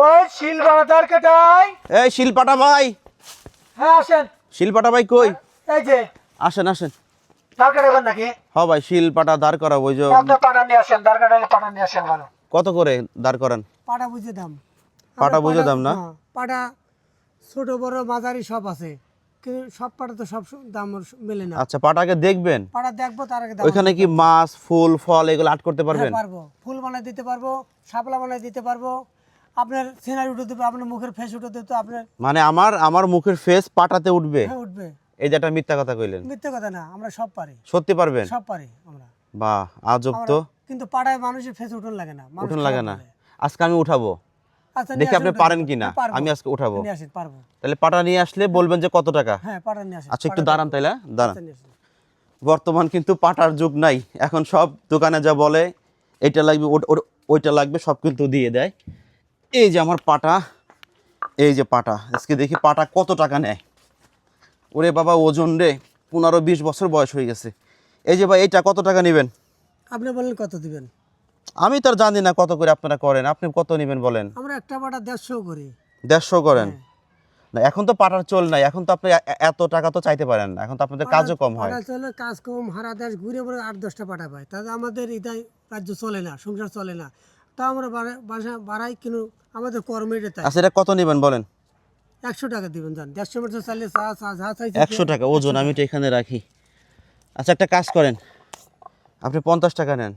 ওই কাটাই। এই শিলপাটা ভাই। হ্যাঁ আসেন। শিলপাটা ভাই কই? এই যে। আসেন আসেন। কাটাবেন নাকি? হ ভাই শিলপাটা দাঁড় করাবো ওই যে আপনি পাটা নিয়ে আসেন কাটালে পাটা নিয়ে আসেন ভালো। কত করে দাঁড় করান? পাটা বুঝে দাম। পাটা বুঝে দাম না? হ্যাঁ, পাটা ছোট বড় মাঝারি সব আছে। কিন্তু সব পাটা তো সব দাম মেলে না। আচ্ছা পাটাকে দেখবেন? পাটা দেখব তার আগে ওইখানে কি মাছ ফুল ফল এগুলো আট করতে পারবেন? হ্যাঁ, পারব। ফুল বানাই দিতে পারব শাপলা বানাই দিতে পারব। আপনার সিনারি উঠে দেবো আপনার মুখের ফেস উঠে দেবো আপনার মানে আমার আমার মুখের ফেস পাটাতে উঠবে? হ্যাঁ উঠবে। এই যে একটা মিথ্যা কথা কইলেন। মিথ্যে কথা না আমরা সব পারি। সত্যি পারবেন? সব পারি আমরা। বাহ আজব তো। কিন্তু পাড়ায় মানুষের ফেস উঠন লাগে না উঠুন লাগে না। আজকে আমি উঠাবো। আচ্ছা দেখি আপনি পারেন কিনা? হ্যাঁ, আমি আজকে উঠাবো। তাহলে পাটা নিয়ে আসলে বলবেন যে কত টাকা? হ্যাঁ পাটা নিয়ে আসেন আচ্ছা একটু দাঁড়ান তাইলে দাঁড়ান। নিয়ে আসেন। বর্তমান কিন্তু পাটার যুগ নাই। এখন সব দোকানে যা বলে এটা লাগবে ওইটা লাগবে সব কিন্তু দিয়ে দেয়। এই যে আমার পাটা এই যে পাটা আজকে দেখি পাটা কত টাকা নেয়? ওরে বাবা ওজন রে পনেরো বিশ বছর বয়স হয়ে গেছে। এই যে ভাই এইটা কত টাকা নেবেন? আপনি বলেন কত দিবেন? আমি তো আর জানি না কত করে আপনারা করেন। আপনি কত নেবেন বলেন? আমরা একটা পাটা দেড়শো করি। দেড়শো করেন? না এখন তো পাটার চল নাই। এখন তো আপনি এত টাকা তো চাইতে পারেন না। এখন তো আপনাদের কাজও কম হয়। পাটা চলে কাজ কম হারা দেশ ঘুরে ঘুরে আট দশটা পাটা পাই তাতে আমাদের এটাই রাজ্য চলে না সংসার চলে না। তা আমরা বাড়াই কিন্তু আমাদের কর্মের তাই। আচ্ছা এটা কত নেবেন বলেন? একশো টাকা দিবেন জান। দেড়শো মিটার চাইলে একশো টাকা ওজন আমি তো এখানে রাখি। আচ্ছা একটা কাজ করেন। আপনি পঞ্চাশ টাকা নেন।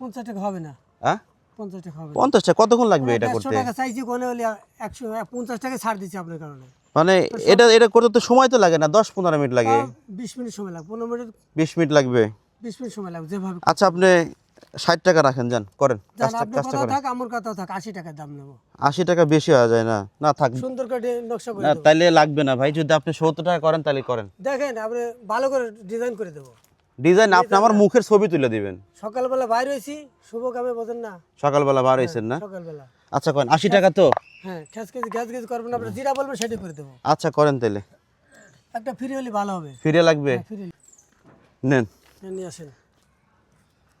পঞ্চাশ টাকা হবে না। হ্যাঁ পঞ্চাশ টাকা হবে। পঞ্চাশ টাকা কতক্ষণ লাগবে এটা করতে? টাকা চাইছি কোনে হলে একশো পঞ্চাশ টাকা ছাড় দিচ্ছি আপনার কারণে। মানে এটা এটা করতে তো সময় তো লাগে না দশ পনেরো মিনিট লাগে। বিশ মিনিট সময় লাগবে পনেরো মিনিট বিশ মিনিট লাগবে। বিশ মিনিট সময় লাগবে যেভাবে আচ্ছা আপনি ষাট টাকা রাখেন যান করেন কাজটা করেন। থাক আমার কথা থাক আশি টাকার দাম নেব। আশি টাকা বেশি হওয়া যায় না না থাক। সুন্দর করে নকশা করে না তাইলে লাগবে না ভাই যদি আপনি সত্তর টাকা করেন তাহলে করেন। দেখেন আপনি ভালো করে ডিজাইন করে দেবো। ডিজাইন আপনি আমার মুখের ছবি তুলে দিবেন। সকালবেলা বাইরে হয়েছি শুভ কামে বোঝেন না। সকালবেলা বার হয়েছেন না? সকালবেলা। আচ্ছা করেন আশি টাকা তো? হ্যাঁ গ্যাস কেজি গ্যাস কেজি করবেন আপনি যেটা বলবেন সেটাই করে দেবো। আচ্ছা করেন তাহলে একটা ফ্রি হলে ভালো হবে। ফিরে লাগবে? ফ্রি নেন। নিয়ে আসেন।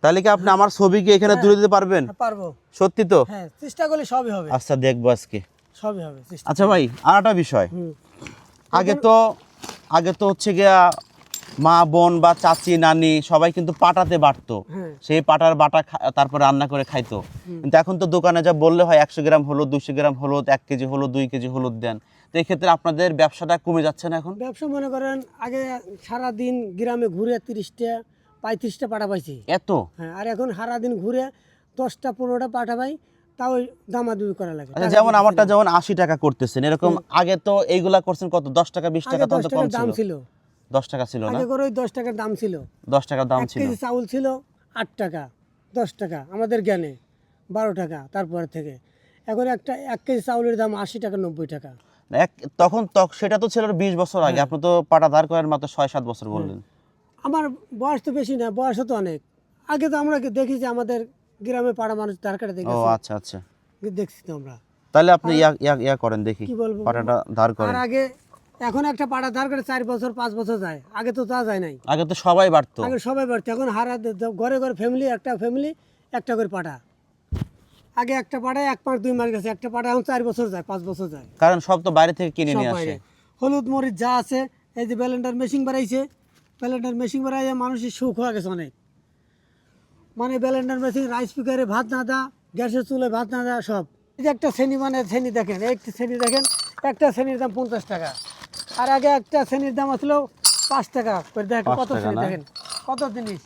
তাহলে কি আপনি আমার ছবি কি এখানে তুলে দিতে পারবেন? হ্যাঁ, পারব। সত্যি তো? হ্যাঁ চেষ্টা করলে সবই হবে। আচ্ছা দেখব আজকে। সবই হবে আচ্ছা ভাই আর একটা বিষয় আগে তো আগে তো হচ্ছে গিয়া মা বোন বা চাচি নানি সবাই কিন্তু পাটাতে বাটতো হ্যাঁ। সেই পাটার বাটা তারপর রান্না করে খাইতো। কিন্তু এখন তো দোকানে যা বললে হয় একশো গ্রাম হলুদ দুশো গ্রাম হলুদ এক কেজি হলুদ দুই কেজি হলুদ দেন। তো এই ক্ষেত্রে আপনাদের ব্যবসাটা কমে যাচ্ছে না এখন? ব্যবসা মনে করেন আগে সারা দিন গ্রামে ঘুরে তিরিশটা পঁয়ত্রিশটা পাটা পাইছি। এত? হ্যাঁ আর এখন সারাদিন ঘুরে দশটা পনেরোটা পাটা পাই তাও দামাদুমি করা লাগে। আচ্ছা যেমন আমারটা যেমন আশি টাকা করতেছেন এরকম আগে তো এইগুলা করছেন কত? দশ টাকা বিশ টাকা তখন কম দাম ছিল। দশ টাকা ছিল না? আগে করে ওই দশ টাকার দাম ছিল। দশ টাকার দাম ছিল। কেজি চাউল ছিল আট টাকা দশ টাকা আমাদের জ্ঞানে বারো টাকা তারপরে থেকে। এখন একটা এক কেজি চাউলের দাম আশি টাকা নব্বই টাকা। এক তখন তখ- সেটা তো ছিল বিশ বছর আগে। আপনি তো পাটা ধার করেন মাত্র ছয় সাত বছর বললেন। আমার বয়স তো বেশি না বয়স তো অনেক। আগে তো আমরা দেখি যে আমাদের গ্রামে পাড়া মানুষ ধার কাটে ও আচ্ছা আচ্ছা। দেখছি তো আমরা? তাহলে আপনি ইয়া ইয়া ইয়া করেন দেখি। কি বলব? পাটাটা ধার করেন। আর আগে এখন একটা পাড়া ধার করে চার বছর পাঁচ বছর যায়। আগে তো তা যায় নাই। আগে তো সবাই বাড়তো। আগে সবাই বাড়তো। এখন হারা ঘরে ঘরে ফ্যামিলি একটা ফ্যামিলি একটা করে পাটা আগে একটা পাড়ায় এক মাস দুই মাস গেছে। একটা পাড়া এখন চার বছর যায় পাঁচ বছর যায়। কারণ সব তো বাইরে থেকে কিনে নিয়ে আসে। হলুদ মরিচ যা আছে এই যে ব্যালেন্ডার মেশিন বাড়াইছে ব্যালেন্ডার মেশিন বাড়াইছে মানুষের সুখ হয়ে গেছে অনেক। মানে ব্যালেন্ডার মেশিন রাইস কুকারে ভাত না দা গ্যাসের চুলে ভাত না দা সব। এই যে একটা শ্রেণি মানে শ্রেণি দেখেন একটা শ্রেণি দেখেন একটা শ্রেণির দাম পঞ্চাশ টাকা। আর আগে একটা শ্রেণির দাম আসলো পাঁচ টাকা করে। দেখেন কত শ্রেণি দেখেন কত জিনিস।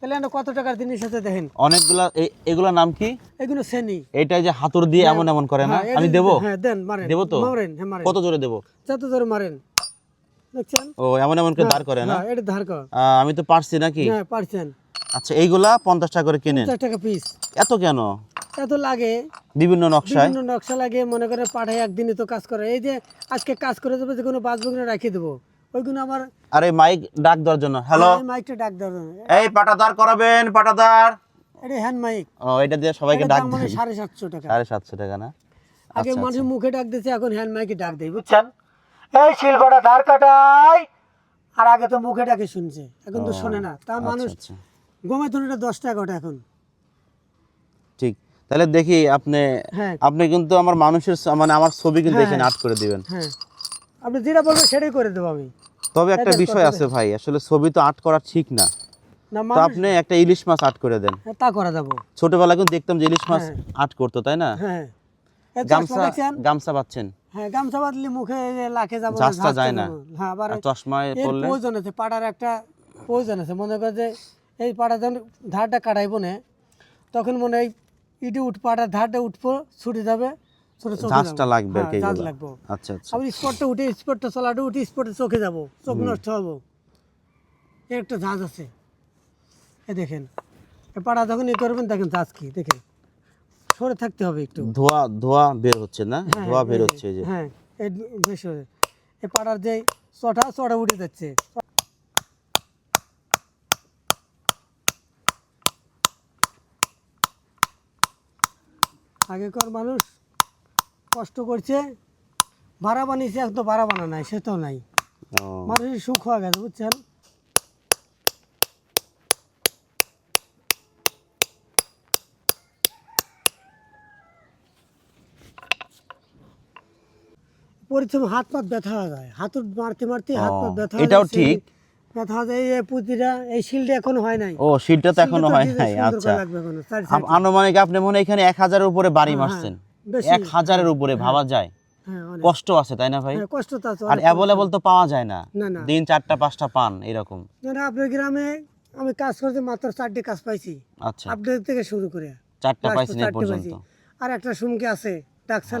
তাহলে কত টাকার জিনিস আছে দেখেন? অনেকগুলা এ- এগুলার নাম কি? এগুলো শ্রেণি। এইটা যে হাতুর দিয়ে এমন এমন করে না? হ্যাঁ, আমি দেবো? হ্যাঁ দেন মারেন। দেবো তো? মারেন হ্যাঁ মারেন। কত জোরে দেবো? যত ধরে মারেন। দেখছেন? ও এমন এমন করে ধার করে না এটা ধার কর। আমি তো পারছি নাকি? হ্যাঁ পারছেন আচ্ছা এইগুলা পঞ্চাশ টাকা করে কিনেন? পঞ্চাশ টাকা পিস এত কেন? এত লাগে। বিভিন্ন নকশায়? বিভিন্ন নকশা লাগে মনে করে পাঠায় একদিনে তো কাজ করে। এই যে আজকে কাজ করে দেবো যে কোনো বাসবুকটা রাখিয়ে দেবো। ওইগুলো আমার আরে মাইক ডাক দেওয়ার জন্য। হ্যালো মাইকটা ডাক দেওয়ার জন্য। এই পাটাদার করাবেন পাটাদার এটা হ্যান্ড মাইক ও এটা দিয়ে সবাইকে ডাক মানে দেন সাড়ে সাতশো টাকা। সাড়ে সাতশো টাকা না? আগে আচ্ছা, মানুষের মুখে ডাক দিচ্ছে এখন হ্যান্ড মাইকে ডাক দেয় বুঝছেন? এই শিলপাটা ধার কাটাই। আর আগে তো মুখে ডাকে শুনছে এখন তো শোনে না। তা মানুষ আচ্ছা, আচ্ছা। গমে তো এটা দশ টাকা ওটা এখন। ঠিক তাহলে দেখি আপনি হ্যাঁ। আপনি কিন্তু আমার মানুষের মানে আমার ছবি কিন্তু হ্যাঁ। এখানে আর্ট করে দিবেন। হ্যাঁ। আপনি যেটা বলবেন সেটাই করে দেবো আমি। তবে একটা বিষয় আছে ভাই আসলে ছবি তো আর্ট করা ঠিক না। তো আপনি একটা ইলিশ মাছ আর্ট করে দেন। হ্যাঁ, তা করা যাব। ছোটবেলা কিন্তু দেখতাম যে ইলিশ মাছ। আর্ট করতো তাই না? হ্যাঁ। গামছা গামছা পাচ্ছেন হ্যাঁ গামছা বাঁধলে মুখে লাখে যাব ঝাঁজটা যায় না। হ্যাঁ আবার চশমায় পড়লে প্রয়োজন আছে পাড়ার একটা প্রয়োজন আছে। মনে করে যে এই পাড়া যখন ধারটা কাটাইবো না তখন মনে হয় ইটি উঠ পাড়ার ধারটা উঠবো ছুটে যাবে ঝাঁজটা লাগবে আর হ্যাঁ, কি আচ্ছা আচ্ছা। আবার স্পটটা উঠে স্পটটা চলাটা উঠে স্পটে চোখে যাব চোখ নষ্ট হব। একটা ঝাঁজ আছে। এ দেখেন এ পাড়া যখন ই করবেন দেখেন ঝাঁজ কি দেখেন। সরে থাকতে হবে একটু। ধোয়া ধোয়া বের হচ্ছে না? হ্যাঁ, ধোয়া বের হচ্ছে যে। হ্যাঁ এই বেশ এই পাড়ার যে চটা চড়া উঠে যাচ্ছে। আগেকার মানুষ কষ্ট করছে ভাড়া বানিয়েছে এখন তো ভাড়া বানা নাই সে তো নাই। মানুষের সুখ হয়ে গেছে বুঝছেন? পরিশ্রম হাত ব্যথা হয়ে যায়। হাত মারতে মারতে হাত ব্যথা এটাও ঠিক। ব্যথা হয়ে যায় এই পুঁতিটা এই শিলটা এখনও হয় নাই। ও শীতটা তো এখনও হয় নাই আচ্ছা। আনুমানিক আপনি মনে এখানে এক হাজারের উপরে বাড়ি মারছেন। এক হাজারের উপরে ভাবা যায়। হ্যাঁ কষ্ট আছে তাই না ভাই? হ্যাঁ, কষ্ট তো আছে আর অ্যাভেলেবল তো পাওয়া যায় না। দিন চারটা পাঁচটা পান এরকম। না আপনার গ্রামে আমি কাজ করতে মাত্র চারটে কাজ পাইছি। আচ্ছা। আপনাদের থেকে শুরু করে। চারটা পাইছেন পর্যন্ত। আর একটা সুমকি আছে ডাকসাল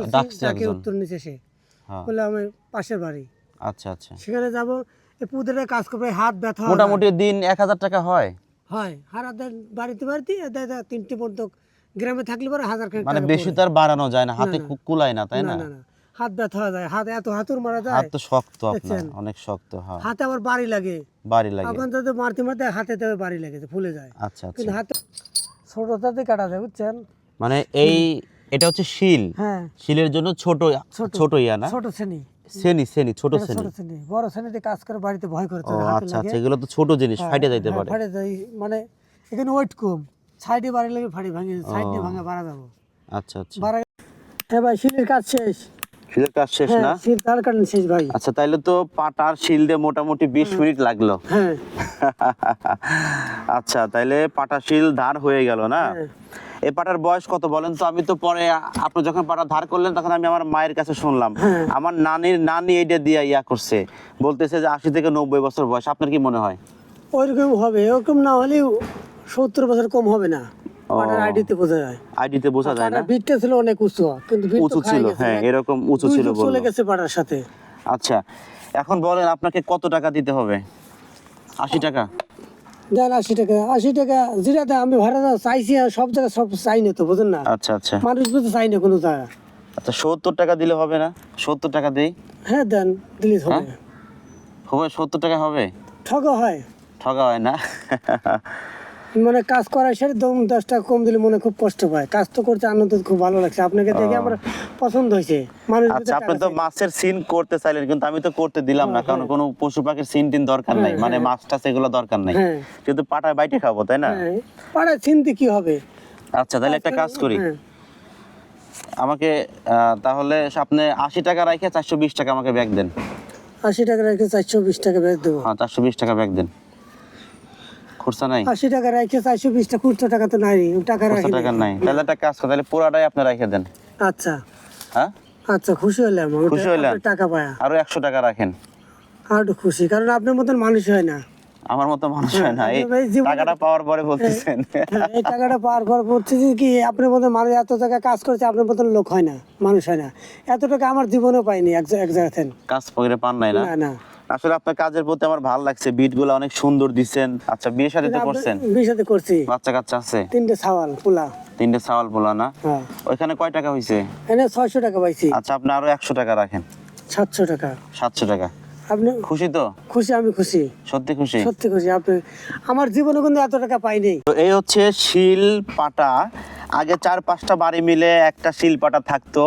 একজন। উত্তর নিচে সে হ্যাঁ বলে আমি পাশের বাড়ি। আচ্ছা আচ্ছা। সেখানে যাব এই পুদের কাজ করবে হাত ব্যথা মোটামুটি দিন এক হাজার টাকা হয়? হয়। হার হাতে বাড়িতে বাড়িতে দেয় তিনটে পর্যন্ত গ্রামে থাকলে পরে হাজার মানে বেশি। তো আর বাড়ানো যায় না হাতে। কু- কুলায় না তাই না না? না না। হাত ব্যথা হয়ে যায়। হাত এত হাতুর মারা যায়। হাত তো শক্ত আপনার অনেক শক্ত হ্যাঁ। হাতে আবার বাড়ি লাগে। বাড়ি লাগে। এখন তো মারতে মারতে হাতে তবে বাড়ি লাগে ফুলে যায়। আচ্ছা আচ্ছা। কিন্তু হাতে ছোটটাতে কাটা যায় বুঝছেন? মানে এই এটা হচ্ছে শিল। হ্যাঁ। শিলের জন্য ছোট ছোট। ইয়া না? ছোট শ্রেণি। শ্রেণি শ্রেণি ছোট শ্রেণি। বড় শ্রেণীতে কাজ করে বাড়িতে ভয় হাতে আচ্ছা আচ্ছা এগুলো তো ছোট জিনিস হ্যাঁ, যাইতে হ্যাঁ, পারে। ফাটে যায়। মানে এখানে ওয়েট কম। সাইডে বাড়ি লাগে ফাড়ি ভাঙে সাইড ভাঙা বাড়া যাব। আচ্ছা আচ্ছা। বাড়া হ্যাঁ ভাই শিলের কাজ শেষ। শিলের কাজ শেষ হ্যাঁ না? শিল তার কাটেন শেষ ভাই। আচ্ছা তাইলে তো পাটার শিল দিয়ে মোটামুটি বিশ মিনিট লাগল। হ্যাঁ। আচ্ছা তাইলে পাটা শিল ধার হয়ে গেল না? এই পাটার বয়স কত বলেন? তো আমি তো পরে আপনি যখন পাটা ধার করলেন তখন আমি আমার মায়ের কাছে শুনলাম। হ্যাঁ। আমার নানির নানি এটা দিয়ে ইয়া করছে। বলতেছে যে আশি থেকে নব্বই বছর বয়স। আপনার কি মনে হয়? ওইরকম হবে। ওরকম না হলেও সত্তর বছর কম হবে না। আইডিতে বোঝা যায়। আইডিতে বোঝা যায় না? পাটার ছিল অনেক উঁচু কিন্তু উঁচু ছিল হ্যাঁ এরকম উঁচু ছিল যুগ চলে গেছে পাটার সাথে। আচ্ছা এখন বলেন আপনাকে কত টাকা দিতে হবে? আশি টাকা। দেন আশি টাকা আশি টাকা যেটাতে আমি ভাড়া চাইছি সব জায়গায় সব চাই না তো বুঝেন না? আচ্ছা আচ্ছা। মানুষ বুঝতে চাই না কোনো জায়গা। আচ্ছা সত্তর টাকা দিলে হবে না? সত্তর টাকা দেই? হ্যাঁ দেন দিলে হবে হ্যাঁ? হবে। সত্তর টাকা হবে? ঠগা হয়। ঠগা হয় না? মানে কাজ করার সাথে দম দশ টাকা কম দিলে মনে খুব কষ্ট পায়। কাজ তো করতে আনন্দ খুব ভালো লাগছে। আপনাকে দেখে আমার পছন্দ হয়েছে। মানুষ আচ্ছা আপনি তো মাছের সিন করতে চাইলেন কিন্তু আমি তো করতে দিলাম না কারণ কোনো পশু পাখির সিন টিন দরকার নাই। মানে মাছ টাছ এগুলো দরকার নাই। হ্যাঁ। কিন্তু পাটায় বাইটে খাব তাই না? হ্যাঁ পাড়ায় চিনতে কি হবে? আচ্ছা তাহলে একটা কাজ করি। হ্যাঁ। আমাকে তাহলে আপনি আশি টাকা রাখে চারশো বিশ টাকা আমাকে ব্যাগ দেন। আশি টাকা রেখে চারশো বিশ টাকা বেচ দেবো। হ্যাঁ চারশো বিশ টাকা ব্যাগ দেন। খুরসা নাই? আশি টাকা রেখে চারশো বিশ টাকা খুচরো টাকা তো নাই টাকা টাকা নাই। তাহলে একটা কাজ তাহলে পুরাটাই আপনি রেখে দেন। আচ্ছা। হ্যাঁ? আচ্ছা খুশি হলাম খুশি? আপনার টাকা পায়া। আরও একশো টাকা রাখেন। আর খুশি কারণ আপনার মতন মানুষ হয় না। আমার মতো মানুষ হয় না। এই আপনি ভাই জীবনে- টাকাটা পাওয়ার পরে বলতেছেন। হ্যাঁ, এই টাকাটা পাওয়ার পর বলছি যে কি আপনার মতন মানুষ এত জায়গায় কাজ করছে আপনার মতন লোক হয় না মানুষ হয় না। এত টাকা আমার জীবনেও পাইনি এক জায়গা থেকে কাজ করে পান নাই না না। আসলে আপনার কাজের প্রতি আমার ভালো লাগছে। বিটগুলো অনেক সুন্দর দিচ্ছেন আচ্ছা বিয়ে শাদী তো করছেন? বিশ সাথে করছি। বাচ্চা কাচ্চা আছে? তিনটে সাওয়াল পোলা। তিনটে চাওয়াল পোলা না? হ্যাঁ। ওইখানে কয় টাকা হয়েছে এনে ছয়শো টাকা পাইছি। আচ্ছা আপনি আরও একশো টাকা রাখেন। সাতশো টাকা। সাতশো টাকা। আপনি খুশি তো? খুশি আমি খুশি। সত্যি খুশি? সত্যি খুশি আপনি আমার জীবনে কিন্তু এত টাকা পাইনি তো এই হচ্ছে শিল পাটা আগে চার পাঁচটা বাড়ি মিলে একটা শিল পাটা থাকতো।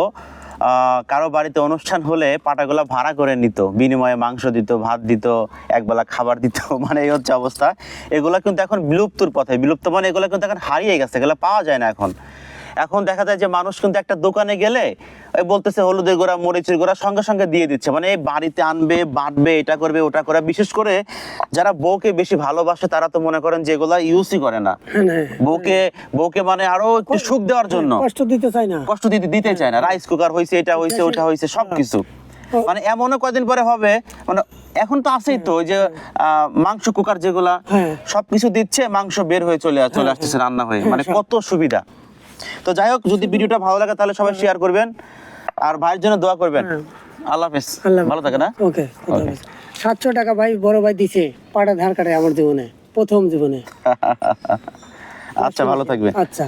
কারও বাড়িতে অনুষ্ঠান হলে পাটাগুলো ভাড়া করে নিত, বিনিময়ে মাংস দিত, ভাত দিত, একবেলা খাবার দিত মানে এই হচ্ছে অবস্থা। এগুলো কিন্তু এখন বিলুপ্তর পথে, বিলুপ্ত মানে এগুলো কিন্তু এখন হারিয়ে গেছে, এগুলো পাওয়া যায় না এখন। এখন দেখা যায় যে মানুষ কিন্তু একটা দোকানে গেলে বলতেছে হলুদের গোড়া মরিচের গোড়া সঙ্গে সঙ্গে দিয়ে দিচ্ছে। মানে বাড়িতে আনবে বাটবে এটা করবে ওটা করে বিশেষ করে যারা বউকে বেশি ভালোবাসে তারা তো মনে করেন যে এগুলা ইউজই করে না। হ্যাঁ বউকে বউকে মানে আরও একটু সুখ দেওয়ার জন্য। কষ্ট দিতে চাই না। কষ্ট দিতে দিতে চায় না। রাইস কুকার হয়েছে এটা হয়েছে ওটা হয়েছে সবকিছু। মানে এমনও কয়দিন পরে হবে মানে এখন তো আছেই তো ওই যে আহ, মাংস কুকার যেগুলা হ্যাঁ। সবকিছু দিচ্ছে মাংস বের হয়ে চলে চলে আসতেছে রান্না হয়ে। মানে কত সুবিধা। তো যাই হোক যদি ভিডিওটা ভালো লাগে তাহলে সবাই শেয়ার করবেন। আর ভাইয়ের জন্য দোয়া করবেন। হ্যাঁ। আল্লাহ হাফেজ। আল্লাহ ভালো থাকে না ওকে সাতশো টাকা ভাই বড় ভাই দিছে। পাটা ধার কাটে আমার জীবনে প্রথম জীবনে। আচ্ছা ভালো থাকবে আচ্ছা।